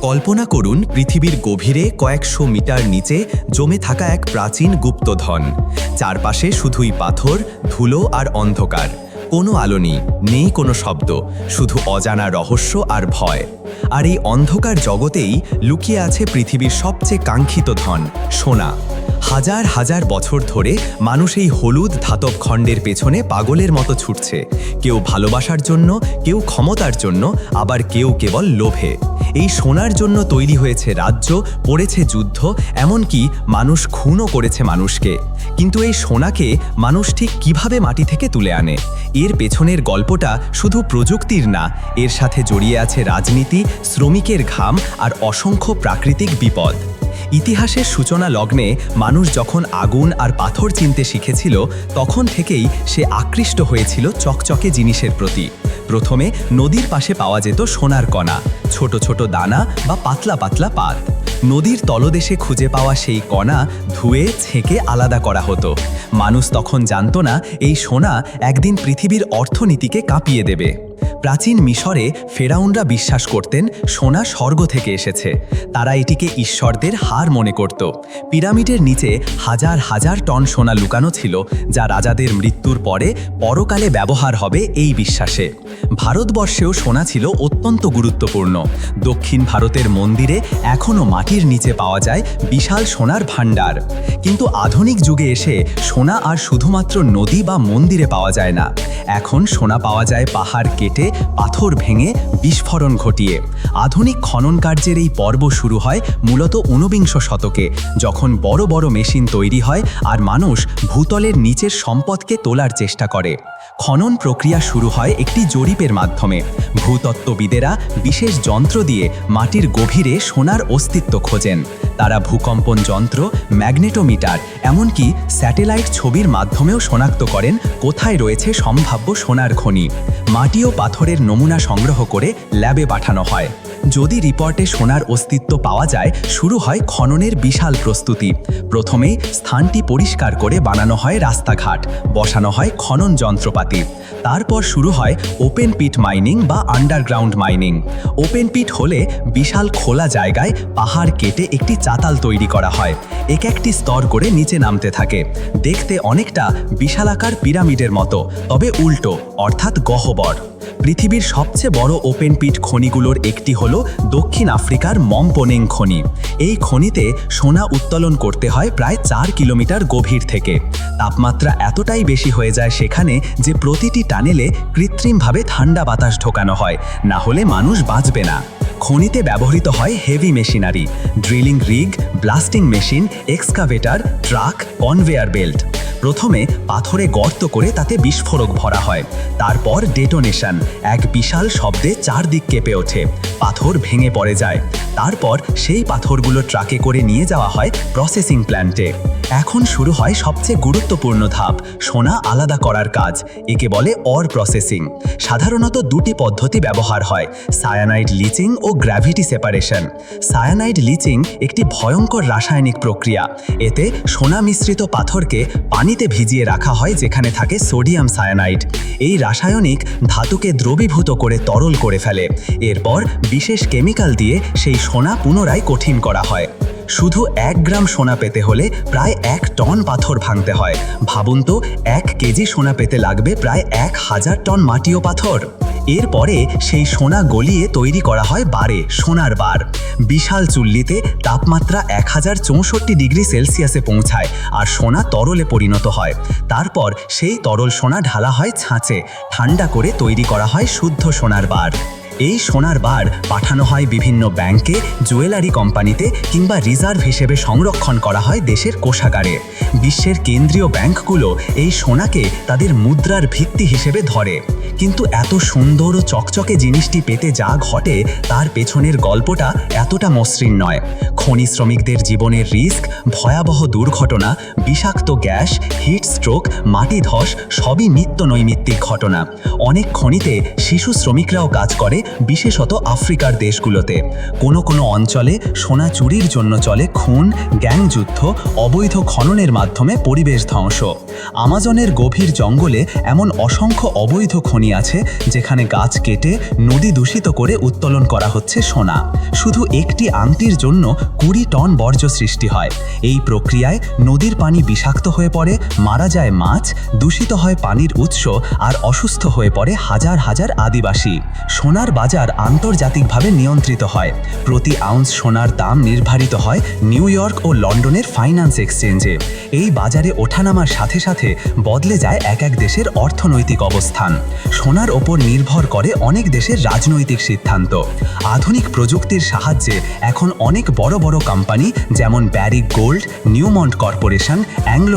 কল্পনা করুন পৃথিবীর গভীরে কয়েকশো মিটার নিচে জমে থাকা এক প্রাচীন গুপ্তধন। চারপাশে শুধুই পাথর, ধুলো আর অন্ধকার। কোনো আলো নেই নেই কোনো শব্দ, শুধু অজানা রহস্য আর ভয়। আর এই অন্ধকার জগতেই লুকিয়ে আছে পৃথিবীর সবচেয়ে কাঙ্ক্ষিত ধন, সোনা। হাজার হাজার বছর ধরে মানুষ এই হলুদ ধাতব খণ্ডের পেছনে পাগলের মতো ছুটছে। কেউ ভালোবাসার জন্য, কেউ ক্ষমতার জন্য, আবার কেউ কেবল লোভে। এই সোনার জন্য তৈরি হয়েছে রাজ্য, পড়েছে যুদ্ধ, এমনকি মানুষ খুনও করেছে মানুষকে। কিন্তু এই সোনাকে মানুষ ঠিক কীভাবে মাটি থেকে তুলে আনে? এর পেছনের গল্পটা শুধু প্রযুক্তির না, এর সাথে জড়িয়ে আছে রাজনীতি, শ্রমিকের ঘাম আর অসংখ্য প্রাকৃতিক বিপদ। ইতিহাসের সূচনা লগ্নে মানুষ যখন আগুন আর পাথর চিনতে শিখেছিল, তখন থেকেই সে আকৃষ্ট হয়েছিল চকচকে জিনিসের প্রতি। প্রথমে নদীর পাশে পাওয়া যেত সোনার কণা, ছোট ছোট দানা বা পাতলা পাতলা পাত। নদীর তলদেশে খুঁজে পাওয়া সেই কণা ধুয়ে ছেঁকে আলাদা করা হতো। মানুষ তখন জানতো না, এই সোনা একদিন পৃথিবীর অর্থনীতিকে কাঁপিয়ে দেবে। প্রাচীন মিশরে ফেরাউনরা বিশ্বাস করতেন, সোনা স্বর্গ থেকে এসেছে। তারা এটিকে ঈশ্বরদের হার মনে করত। পিরামিডের নিচে হাজার হাজার টন সোনা লুকানো ছিল, যা রাজাদের মৃত্যুর পরে পরকালে ব্যবহার হবে এই বিশ্বাসে। ভারতবর্ষেও সোনা ছিল অত্যন্ত গুরুত্বপূর্ণ। দক্ষিণ ভারতের মন্দিরে এখনও মাটির নিচে পাওয়া যায় বিশাল সোনার ভাণ্ডার। কিন্তু আধুনিক যুগে এসে সোনা আর শুধুমাত্র নদী বা মন্দিরে পাওয়া যায় না। এখন সোনা পাওয়া যায় পাহাড় কেটে, পাথর ভেঙে, বিস্ফোরণ ঘটিয়ে। আধুনিক খনন কার্যের এই পর্ব শুরু হয় মূলত ঊনবিংশ শতকে, যখন বড় বড় মেশিন তৈরি হয় আর মানুষ ভূতলের নিচের সম্পদকে তোলার চেষ্টা করে। খনন প্রক্রিয়া শুরু হয় একটি জরিপের মাধ্যমে। ভূতত্ত্ববিদেরা বিশেষ যন্ত্র দিয়ে মাটির গভীরে সোনার অস্তিত্ব খোঁজেন। তারা ভূকম্পন যন্ত্র, ম্যাগনেটোমিটার, এমনকি স্যাটেলাইট ছবির মাধ্যমেও শনাক্ত করেন কোথায় রয়েছে সম্ভাব্য সোনার খনি। মাটি ও পাথরের নমুনা সংগ্রহ করে ল্যাবে পাঠানো হয়। যদি রিপোর্টে সোনার অস্তিত্ব পাওয়া যায়, শুরু হয় খননের বিশাল প্রস্তুতি। প্রথমেই স্থানটি পরিষ্কার করে বানানো হয় রাস্তাঘাট, বসানো হয় খনন যন্ত্রপাতি। তারপর শুরু হয় ওপেন পিট মাইনিং বা আন্ডারগ্রাউন্ড মাইনিং ওপেন পিট হলে বিশাল খোলা জায়গায় পাহাড় কেটে একটি চাতাল তৈরি করা হয়। এক একটি স্তর করে নিচে নামতে থাকে। দেখতে অনেকটা বিশালাকার পিরামিডের মতো, তবে উল্টো, অর্থাৎ গহ্বর। পৃথিবীর সবচেয়ে বড় ওপেন পিট খনিগুলোর একটি হল দক্ষিণ আফ্রিকার মম্পোনেং খনি। এই খনিতে সোনা উত্তোলন করতে হয় প্রায় চার কিলোমিটার গভীর থেকে। তাপমাত্রা এতটাই বেশি হয়ে যায় সেখানে যে প্রতিটি টানেলে কৃত্রিমভাবে ঠান্ডা বাতাস ঢোকানো হয়, না হলে মানুষ বাঁচবে না। খনিতে ব্যবহৃত হয় heavy machinery, drilling rig, blasting machine, excavator, truck, conveyor belt. প্রথমে পাথরে গর্ত করে তাতে বিস্ফোরক ভরা হয়। তারপর ডেটোনেশন, এক বিশাল শব্দে চারদিক কেঁপে ওঠে। পাথর ভেঙে পড়ে যায়। তারপর সেই পাথরগুলো ট্রাকে করে নিয়ে যাওয়া হয় প্রসেসিং প্ল্যান্টে। এখন শুরু হয় সবচেয়ে গুরুত্বপূর্ণ ধাপ, সোনা আলাদা করার কাজ, একে বলে অর প্রসেসিং। সাধারণত দুটি পদ্ধতি ব্যবহার হয়, সায়ানাইড লিচিং ও গ্র্যাভিটি সেপারেশন। সায়ানাইড লিচিং একটি ভয়ঙ্কর রাসায়নিক প্রক্রিয়া, এতে সোনা মিশ্রিত পাথরকে পানিতে ভিজিয়ে রাখা হয় যেখানে থাকে সোডিয়াম সায়ানাইড। এই রাসায়নিক ধাতুকে দ্রবীভূত করে তরল করে ফেলে, এরপর বিশেষ কেমিক্যাল দিয়ে সেই সোনা পুনরায় কঠিন করা হয়। শুধু এক গ্রাম সোনা পেতে হলে প্রায় এক টন পাথর ভাঙতে হয়। ভাবুন তো, এক কেজি সোনা পেতে লাগবে প্রায় এক হাজার টন মাটি ও পাথর। এরপরে সেই সোনা গলিয়ে তৈরি করা হয় বারে, সোনার বার। বিশাল চুল্লিতে তাপমাত্রা এক হাজার চৌষট্টি ডিগ্রি সেলসিয়াসে পৌঁছায় আর সোনা তরলে পরিণত হয়। তারপর সেই তরল সোনা ঢালা হয় ছাঁচে, ঠান্ডা করে তৈরি করা হয় শুদ্ধ সোনার বার। এই সোনার বার পাঠানো হয় বিভিন্ন ব্যাংকে, জুয়েলারি কোম্পানিতে কিংবা রিজার্ভ হিসেবে সংরক্ষণ করা হয় দেশের কোষাগারে। বিশ্বের কেন্দ্রীয় ব্যাংকগুলো এই সোনাকে তাদের মুদ্রার ভিত্তি হিসেবে ধরে। কিন্তু এত সুন্দর ও চকচকে জিনিসটি পেতে যা ঘটে, তার পেছনের গল্পটা এতটা মসৃণ নয়। খনি শ্রমিকদের জীবনের রিস্ক, ভয়াবহ দুর্ঘটনা, বিষাক্ত গ্যাস, হিট স্ট্রোক, মাটি ধস, সবই নিত্য নৈমিত্তিক ঘটনা। অনেক খনিতে শিশু শ্রমিকরাও কাজ করে বিশেষত আফ্রিকার দেশগুলোতে। কোনো কোনো অঞ্চলে সোনা চুরির জন্য চলে খুন গ্যাংযুদ্ধ অবৈধ খননের মাধ্যমে পরিবেশ ধ্বংস। আমাজনের গভীর জঙ্গলে এমন অসংখ্য অবৈধ খনি আছে, যেখানে গাছ কেটে নদী দূষিত করে উত্তোলন করা হচ্ছে সোনা। শুধু একটি আংটির জন্য কুড়ি টন বর্জ্য সৃষ্টি হয়। এই প্রক্রিয়ায় নদীর পানি বিষাক্ত হয়ে পড়ে, মারা যায় মাছ, দূষিত হয় পানির উৎস, আর অসুস্থ হয়ে পড়ে হাজার হাজার আদিবাসী। সোনার বাজার আন্তর্জাতিকভাবে নিয়ন্ত্রিত হয়। প্রতি আউন্স সোনার দাম নির্ধারিত হয় নিউ ইয়র্ক ও লন্ডনের ফাইন্যান্স এক্সচেঞ্জে। এই বাজারে ওঠানামার সাথে সাথে বদলে যায় এক এক দেশের অর্থনৈতিক অবস্থান। সোনার ওপর নির্ভর করে অনেক দেশের রাজনৈতিক সিদ্ধান্ত। আধুনিক প্রযুক্তির সাহায্যে এখন অনেক বড় বড় কোম্পানি যেমন Barrick Gold, Newmont Corporation, Anglo